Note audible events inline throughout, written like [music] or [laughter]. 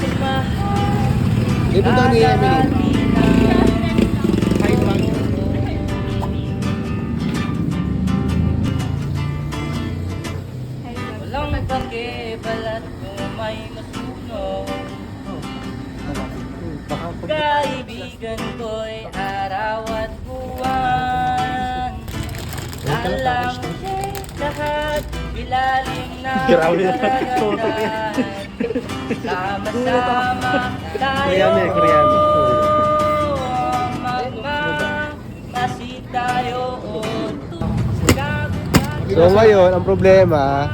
simahan Dito daw ni Emily. Kaibigan ko'y araw at buwan. Alam ko'y lahat ilalim na [laughs] karagatan Sama-sama tayo. Magmamasi tayo. So ngayon, ang problema,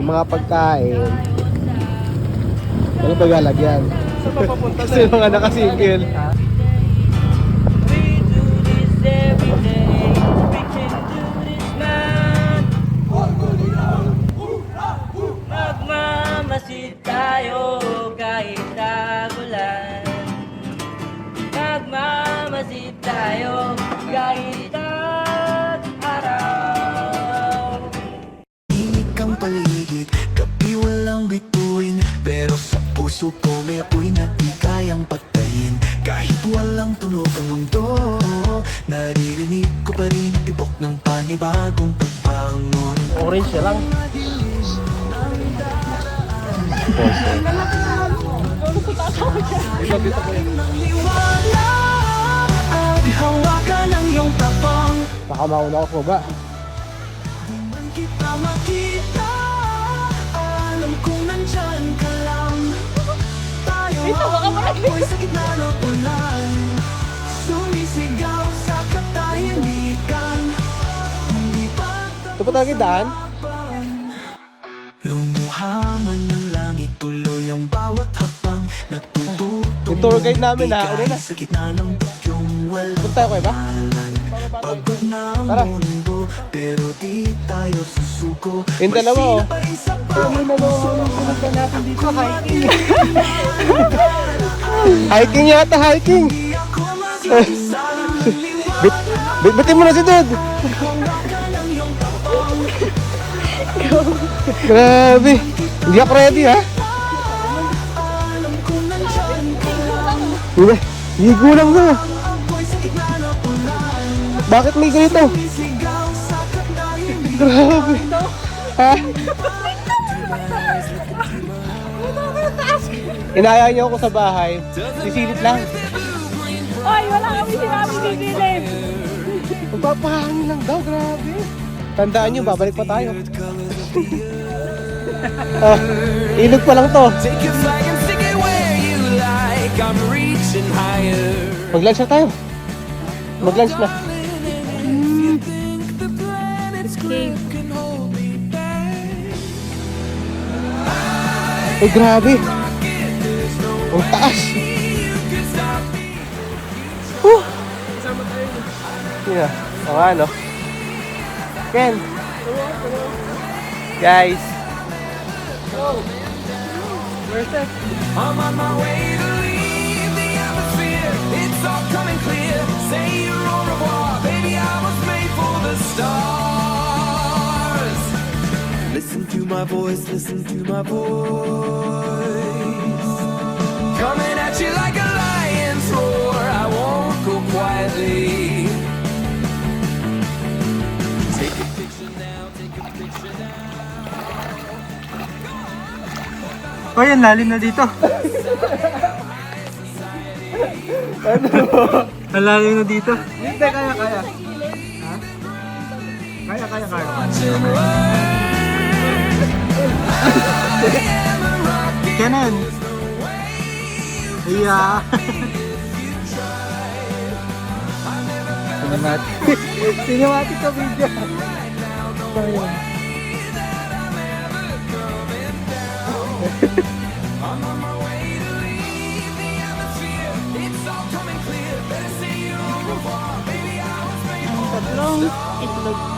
yung mga pagkain, ano ba lalagyan? [laughs] Kasi yung mga nakasingil. Magmamasid tayo kahit tag-araw. Tahimik ang paligid, gabi walang bituin. Pero sa puso ko may apoy na di kayang patayin. Kahit walang tunog ang mundo Naririnig ko pa rin tibok ng panibagong pagbangon. Orange siya lang. Liwala at hawakan ang iyong tapang Baka mauna ko ba? Di man kita makita Alam kong nandyan ka lang Tayo ako'y sa gitna ng ulan Sumisigaw sa katahimikan Hindi pa Ito pa talaga daan? Lumuha man ng langit Tuloy ang bawat hakbang Natututong Yung tour guide namin, ha? Una na. Sa gitna ng Punta tayo, ba? pangalan. Pagod na ang mundo Pero di tayo susuko Yung dalawa, oh. Bawat natin dito, hiking. hiking yata, hiking. [laughs] Bit, bit, bitin mo na si tapang [laughs] Grabe. Hindi ako ready, ha? Lang Hindi. Ligo lang Bakit may ganito? Grabe. Ha? Inaya niyo ako sa bahay. Sisilip lang. Ay, wala kami sinabi sisilip. Magpapahangin lang daw, grabe. Tandaan niyo, babalik pa tayo. [laughs] ah, ilog pa lang to. Mag-lunch na tayo. Mag-lunch na. Ay, grabe. Ang taas. Whew. Yeah. O nga, no? Ken. Guys. I'm on my way to voice, listen to my voice. Coming at you like a lion's roar. I won't go quietly. Take a picture now, take a picture now. Hoy, ang lalim na dito. ang lalim na dito. Hindi, kaya, kaya. Ha? Kaya, kaya, kaya. [laughs] Kenan. Iya. Cinematic. Cinematic ka video. Ayun. Tatlong itlog.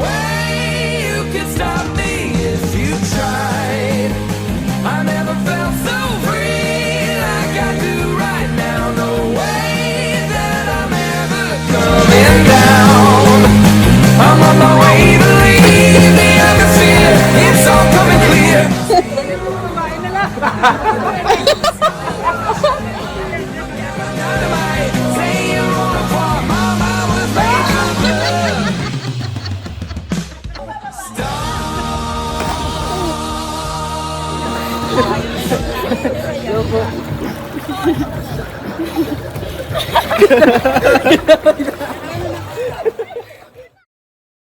Lobo. [laughs]